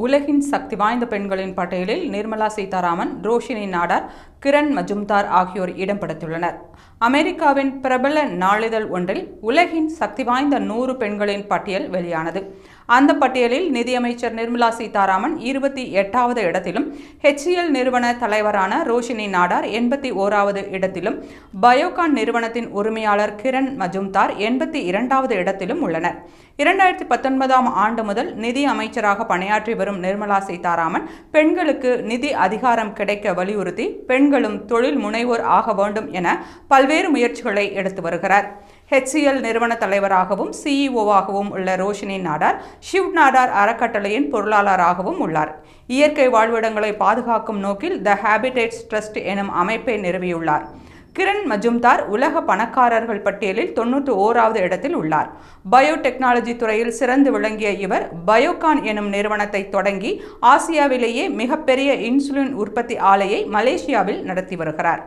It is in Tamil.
உலகின் சக்தி வாய்ந்த பெண்களின் பட்டியலில் நிர்மலா சீதாராமன் ரோஷினி நாடார் கிரண் மஜும்தார் ஆகியோர் இடம் பிடித்துள்ளனர் அமெரிக்காவின் பிரபல நாளிதழ் ஒன்றில் உலகின் சக்தி வாய்ந்த நூறு பெண்களின் பட்டியல் வெளியானது. அந்த பட்டியலில் நிதியமைச்சர் நிர்மலா சீதாராமன் இருபத்தி எட்டாவது இடத்திலும் ஹெச்இஎல் நிறுவன தலைவரான ரோஷினி நாடார் எண்பத்தி ஓராவது இடத்திலும் பயோகான் நிறுவனத்தின் உரிமையாளர் கிரண் மஜும்தார் எண்பத்தி இரண்டாவது இடத்திலும் உள்ளனர். இரண்டாயிரத்தி பத்தொன்பதாம் ஆண்டு முதல் நிதி அமைச்சராக பணியாற்றி வரும் நிர்மலா சீதாராமன் பெண்களுக்கு நிதி அதிகாரம் கிடைக்க வலியுறுத்தி பெண் பெண்களும் தொழில் முனைவோர் ஆக வேண்டும் என பல்வேறு முயற்சிகளை எடுத்து வருகிறார். ஹெச்சிஎல் நிறுவன தலைவராகவும் சிஇஓவாகவும் உள்ள ரோஷினி நாடார் ஷிவ் நாடார் அறக்கட்டளையின் பொருளாளராகவும் உள்ளார். இயற்கை வாழ்விடங்களை பாதுகாக்கும் நோக்கில் த ஹேபிடேட்ஸ் ட்ரஸ்ட் எனும் அமைப்பை நிறுவியுள்ளார். கிரண் மஜும்தார் உலக பணக்காரர்கள் பட்டியலில் தொன்னூற்று ஓராவது இடத்தில் உள்ளார். பயோடெக்னாலஜி துறையில் சிறந்து விளங்கிய இவர் பயோகான் எனும் நிறுவனத்தை தொடங்கி ஆசியாவிலேயே மிகப்பெரிய இன்சுலின் உற்பத்தி ஆலையை மலேசியாவில் நடத்தி வருகிறார்.